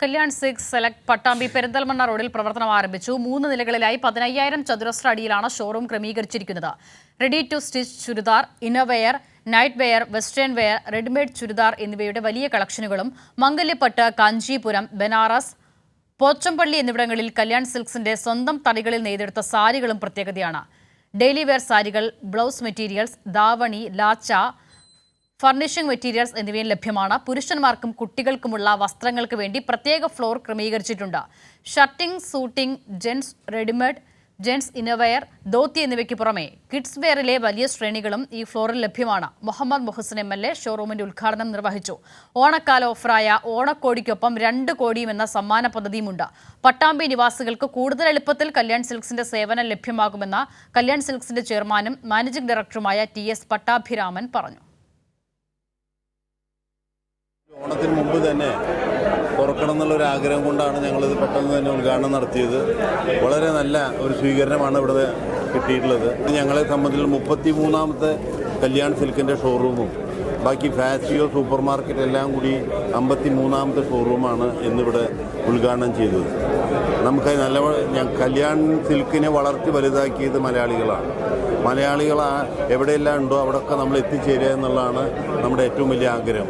Kalyan silks select Pattambi Perinthalmanna റോഡിൽ പ്രവർത്തനം ആരംഭിച്ചു. മൂന്ന് നിലകളിലായി പതിനയ്യായിരം ചതുരശ്ര അടിയിലാണ് ഷോറൂം ക്രമീകരിച്ചിരിക്കുന്നത്. Ready to stitch churidar innerwear night wear western wear readymade churidar എന്നിവയുടെ വലിയ കളക്ഷനുകളും മംഗല്യപ്പട്ട് കാഞ്ചീപുരം ബനാറസ് പോച്ചമ്പള്ളി എന്നിവിടങ്ങളിൽ കല്യാൺ സിൽക്സിന്റെ സ്വന്തം തടികളിൽ നെയ്തെടുത്ത സാരികളും പ്രത്യേകതയാണ്. ഡെയിലി വെയർ സാരികൾ blouse materials davani lacha furnishing materials എന്നിവയും ലഭ്യമാണ്. പുരുഷന്മാർക്കും കുട്ടികൾക്കുമുള്ള വസ്ത്രങ്ങൾക്ക് വേണ്ടി പ്രത്യേക floor ക്രമീകരിച്ചിട്ടുണ്ട്. Shirting suiting gents readymade gents innerwear dhoti എന്നിവയ്ക്ക് പുറമെ കിഡ്സ് വെയറിലെ വലിയ ശ്രേണികളും ഈ ഫ്ലോറിൽ ലഭ്യമാണ്. Muhammad Muhsin M L A ഷോറൂമിന്റെ ഉദ്ഘാടനം നിർവഹിച്ചു. ഓണക്കാല ഓഫറായ ഓണക്കോടിക്കൊപ്പം രണ്ട് കോടിയും എന്ന സമ്മാന പദ്ധതിയുമുണ്ട്. പട്ടാമ്പി നിവാസികൾക്ക് കൂടുതൽ എളുപ്പത്തിൽ കല്യാൺ സിൽക്സിന്റെ സേവനം ലഭ്യമാകുമെന്ന് കല്യാൺ സിൽക്സിന്റെ ചെയർമാനും മാനേജിംഗ് ഡയറക്ടറുമായ ടി എസ് പട്ടാഭിരാമൻ പറഞ്ഞു. ഓണത്തിന് മുമ്പ് തന്നെ തുറക്കണം എന്നുള്ളൊരു ആഗ്രഹം കൊണ്ടാണ് ഞങ്ങളിത് പെട്ടെന്ന് തന്നെ ഉദ്ഘാടനം നടത്തിയത്. വളരെ നല്ല ഒരു സ്വീകരണമാണ് ഇവിടെ കിട്ടിയിട്ടുള്ളത്. ഞങ്ങളെ സംബന്ധിച്ച് മുപ്പത്തി മൂന്നാമത്തെ കല്യാൺ സിൽക്കിന്റെ ഷോറൂമും ബാക്കി ഫാസിയോ സൂപ്പർ മാർക്കറ്റ് എല്ലാം കൂടി അമ്പത്തി മൂന്നാമത്തെ ഷോറൂമാണ് ഇന്നിവിടെ ഉദ്ഘാടനം ചെയ്തത്. നമുക്ക് നല്ല കല്യാൺ സിൽക്കിനെ വളർത്തി വലുതാക്കിയത് മലയാളികളാണ്. മലയാളികൾ എവിടെയെല്ലാം ഉണ്ടോ അവിടെയൊക്കെ നമ്മൾ എത്തിച്ചേരുക എന്നുള്ളതാണ് നമ്മുടെ ഏറ്റവും വലിയ ആഗ്രഹം.